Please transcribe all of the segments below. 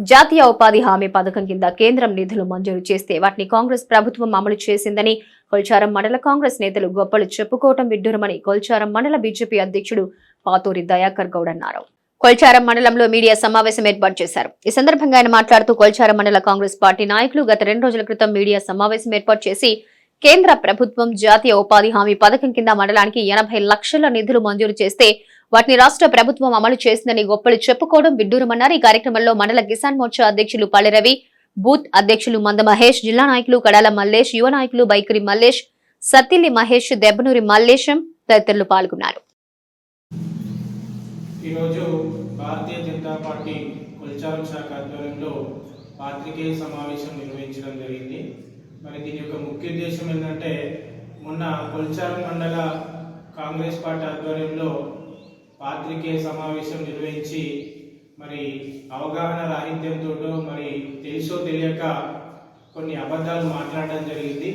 జాతీయ ఉపాధి హామీ పథకం కింద కేంద్రం నిధులు మంజూరు చేస్తే వాటిని కాంగ్రెస్ ప్రభుత్వం అమలు చేసిందని కొల్చారం మండల కాంగ్రెస్ నేతలు గొప్పలు చెప్పుకోవటం విడ్డూరమని కొల్చారం మండల బీజేపీ అధ్యక్షుడు పాతూరి దయాకర్ గౌడ్ అన్నారు. కొల్చారం మండలంలో మీడియా సమావేశం ఏర్పాటు చేశారు. ఈ సందర్భంగా ఆయన మాట్లాడుతూ కొల్చారం మండల కాంగ్రెస్ పార్టీ నాయకులు గత రెండు రోజుల క్రితం మీడియా సమావేశం ఏర్పాటు చేసి కేంద్ర ప్రభుత్వం జాతీయ ఉపాధి హామీ పథకం కింద మండలానికి ఎనభై లక్షల నిధులు మంజూరు చేస్తే వాటిని రాష్ట్ర ప్రభుత్వం అమలు చేసిందని గొప్పలు చెప్పుకోవడం విడ్డూరమన్నారు. ఈ కార్యక్రమంలో మండల కిసాన్ మోర్చా అధ్యక్షులు పల్లెరవి బూత్ అధ్యక్షులు మంద మహేష్ జిల్లా నాయకులు కడాల మల్లేష్ యువ నాయకులు బైకరి మల్లేష్ సత్తిల్లి మహేష్ దెబ్బనూరి మల్లేశం తదితరులు పాల్గొన్నారు. ఈరోజు భారతీయ జనతా పార్టీ కొల్చారం శాఖ ఆధ్వర్యంలో పాత్రికేయ సమావేశం నిర్వహించడం జరిగింది. మరి దీని యొక్క ముఖ్య ఉద్దేశం ఏంటంటే మొన్న కొల్చారం మండల కాంగ్రెస్ పార్టీ ఆధ్వర్యంలో పాత్రికేయ సమావేశం నిర్వహించి మరి అవగాహన రాహిత్యంతో మరి తెలుసో తెలియక కొన్ని అబద్ధాలు మాట్లాడడం జరిగింది.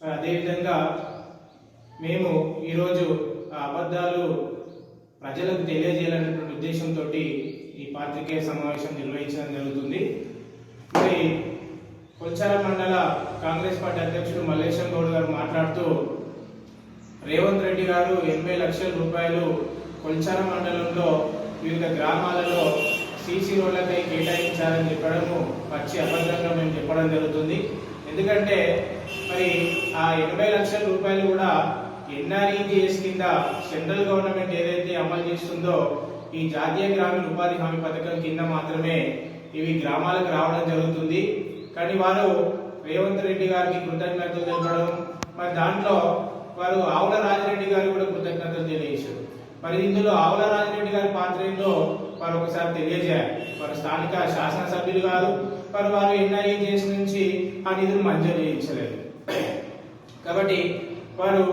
మరి అదేవిధంగా మేము ఈరోజు ఆ అబద్ధాలు ప్రజలకు తెలియజేయాలనేటువంటి ఉద్దేశంతో ఈ పాత్రికేయ సమావేశం నిర్వహించడం జరుగుతుంది. మరి కొల్చార మండల కాంగ్రెస్ పార్టీ అధ్యక్షుడు మల్లేశం గౌడ్ గారు మాట్లాడుతూ రేవంత్ రెడ్డి గారు ఎనభై లక్షల రూపాయలు కొల్చార మండలంలో వివిధ గ్రామాలలో సీసీ రోడ్లపై కేటాయించారని చెప్పడము పచ్చి అబద్ధంగా మేము చెప్పడం జరుగుతుంది. ఎందుకంటే మరి ఆ ఎనభై లక్షల రూపాయలు కూడా ఎన్ఆర్ఈజిఎస్ కింద సెంట్రల్ గవర్నమెంట్ ఏదైతే అమలు చేస్తుందో ఈ జాతీయ గ్రామీణ ఉపాధి హామీ పథకం కింద మాత్రమే ఇవి గ్రామాలకు రావడం జరుగుతుంది. కానీ వారు రేవంత్ రెడ్డి గారికి కృతజ్ఞతలు తెలపడం మరి దాంట్లో వారు ఆవుల రాజిరెడ్డి గారు కూడా కృతజ్ఞతలు తెలియజేశారు. మరి ఇందులో ఆవుల రాజిరెడ్డి గారి పాత్ర ఏంటో వారు ఒకసారి తెలియజేయాలి. వారు స్థానిక శాసనసభ్యులు కాదు మరి వారు ఎన్ఐఏజీఎస్ నుంచి ఆ నిధులు మంజూరు చేయించలేదు. కాబట్టి వారు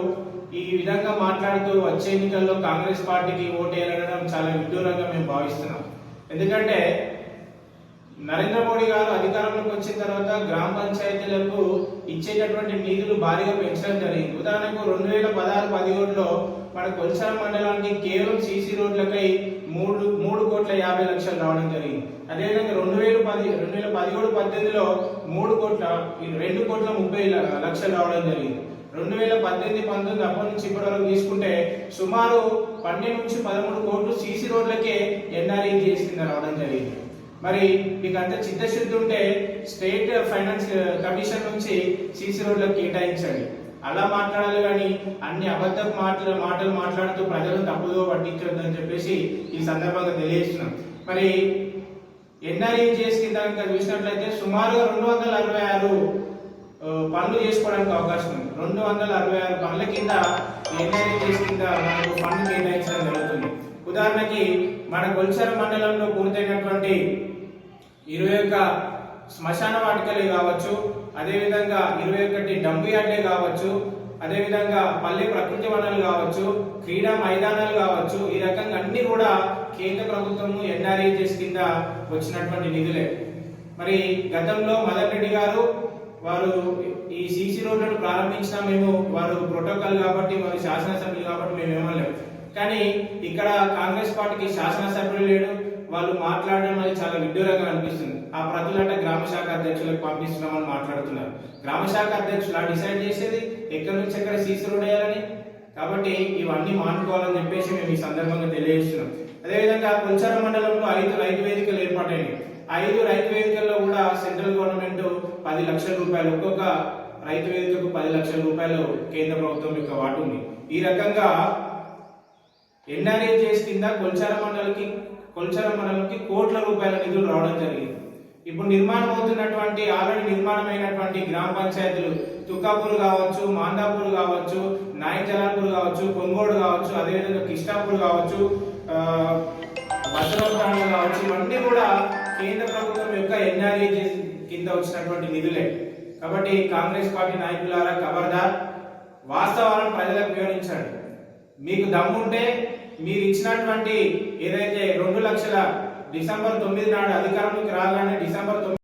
ఈ విధంగా మాట్లాడుతూ వచ్చే ఎన్నికల్లో కాంగ్రెస్ పార్టీకి ఓటేయాలనడం చాలా విడ్డూరంగా మేము భావిస్తున్నాం. ఎందుకంటే నరేంద్ర మోడీ గారు అధికారంలోకి వచ్చిన తర్వాత గ్రామ పంచాయతీలకు ఇచ్చేటటువంటి నిధులు భారీగా పెంచడం జరిగింది. ఉదాహరణకు రెండు వేల పదహారు పదిహేడులో మన కొల్సాల మండలానికి కేవలం సీసీ రోడ్లకై మూడు మూడు కోట్ల యాభై లక్షలు రావడం జరిగింది. అదేవిధంగా రెండు వేల పది రెండు వేల పదిహేడు పద్దెనిమిదిలో మూడు కోట్ల రెండు కోట్ల ముప్పై లక్షలు రావడం జరిగింది. రెండు వేల పద్దెనిమిది పంతొమ్మిది అప్పటి నుంచి ఇప్పటి వరకు తీసుకుంటే సుమారు పన్నెండు నుంచి పదమూడు కోట్లు సీసీ రోడ్లకే ఎన్ఆర్ఈ చేసి రావడం జరిగింది. మరి మీకు అంత చిత్తశుద్ధి ఉంటే స్టేట్ ఫైనాన్స్ కమిషన్ నుంచి సీసీ రోడ్లకు కేటాయించండి. అలా మాట్లాడాలి కానీ అన్ని అబద్ధ మాటలు మాటలు మాట్లాడుతూ ప్రజలను తప్పుదో పట్టించద్దు అని చెప్పేసి ఈ సందర్భంగా తెలియజేస్తున్నాం. మరి ఎన్ఆర్ఈజిఎస్ కింద కనుక చూసినట్లయితే సుమారుగా రెండు వందల అరవై ఆరు పనులు చేసుకోవడానికి అవకాశం ఉంది. రెండు వందల అరవై ఆరు పనుల కింద ఎన్ఆర్ఈజిఎస్ కింద మనకు ఫండ్ కేటాయించడం జరుగుతుంది. ఉదాహరణకి మన కొల్చర మండలంలో పూర్తయినటువంటి ఇరవై ఒక్క శ్మశాన వాటికలే కావచ్చు అదేవిధంగా ఇరవై ఒకటి డంపు యార్డ్లే కావచ్చు అదేవిధంగా పల్లె ప్రకృతి వనాలు కావచ్చు క్రీడా మైదానాలు కావచ్చు ఈ రకంగా అన్ని కూడా కేంద్ర ప్రభుత్వము ఎన్ఆర్ఏజెస్ కింద వచ్చినటువంటి నిధులే. మరి గతంలో మదన్ రెడ్డి గారు వారు ఈ సీసీ రోడ్లను ప్రారంభించినా మేము వారు ప్రోటోకాల్ కాబట్టి వారు శాసనసభ్యులు కాబట్టి మేము ఏమనలేము. కానీ ఇక్కడ కాంగ్రెస్ పార్టీకి శాసనసభ్యులు లేడు. వాళ్ళు మాట్లాడడం అనేది చాలా విడ్డూరంగా అనిపిస్తుంది. ఆ ప్రజలంటే గ్రామ శాఖ అధ్యక్షులకు పంపిస్తున్నామని మాట్లాడుతున్నారు. గ్రామ శాఖ అధ్యక్షులు డిసైడ్ చేసేది ఎక్కడి నుంచి ఎక్కడ సీసీలు ఉండేయాలని కాబట్టి ఇవన్నీ మానుకోవాలని చెప్పేసి మేము ఈ సందర్భంగా తెలియజేస్తున్నాం. అదేవిధంగా కొల్చార మండలంలో ఐదు రైతు వేదికలు ఏర్పాటైనవి ఐదు రైతు వేదికల్లో కూడా సెంట్రల్ గవర్నమెంట్ పది లక్షల రూపాయలు ఒక్కొక్క రైతు వేదికకు పది లక్షల రూపాయలు కేంద్ర ప్రభుత్వం యొక్క వాటు ఉంది. ఈ రకంగా ఎన్ఆర్ఏజెస్ కింద కొల్చార మండలికి కొల్చార మండలంకి కోట్ల రూపాయల నిధులు రావడం జరిగింది. ఇప్పుడు నిర్మాణం అవుతున్నటువంటి ఆల్రెడీ నిర్మాణమైనటువంటి గ్రామ పంచాయతీలు తుక్కాపూర్ కావచ్చు మాందాపూర్ కావచ్చు నాయజలాపూర్ కావచ్చు కొంగోడు కావచ్చు అదేవిధంగా కిష్టాపూర్ కావచ్చు ఆ, కావచ్చు ఇవన్నీ కూడా కేంద్ర ప్రభుత్వం యొక్క ఎన్ఆర్ఏ కింద వచ్చినటువంటి నిధులే. కాబట్టి కాంగ్రెస్ పార్టీ నాయకులారా ఖబర్దార్ వాస్తవాలను ప్రజలకు వివరించండి. మీకు దమ్ముంటే మీరు ఇచ్చినటువంటి ఏదైతే రెండు లక్షల డిసెంబర్ తొమ్మిది నాడు అధికారంలోకి రాగానే డిసెంబర్ తొమ్మిది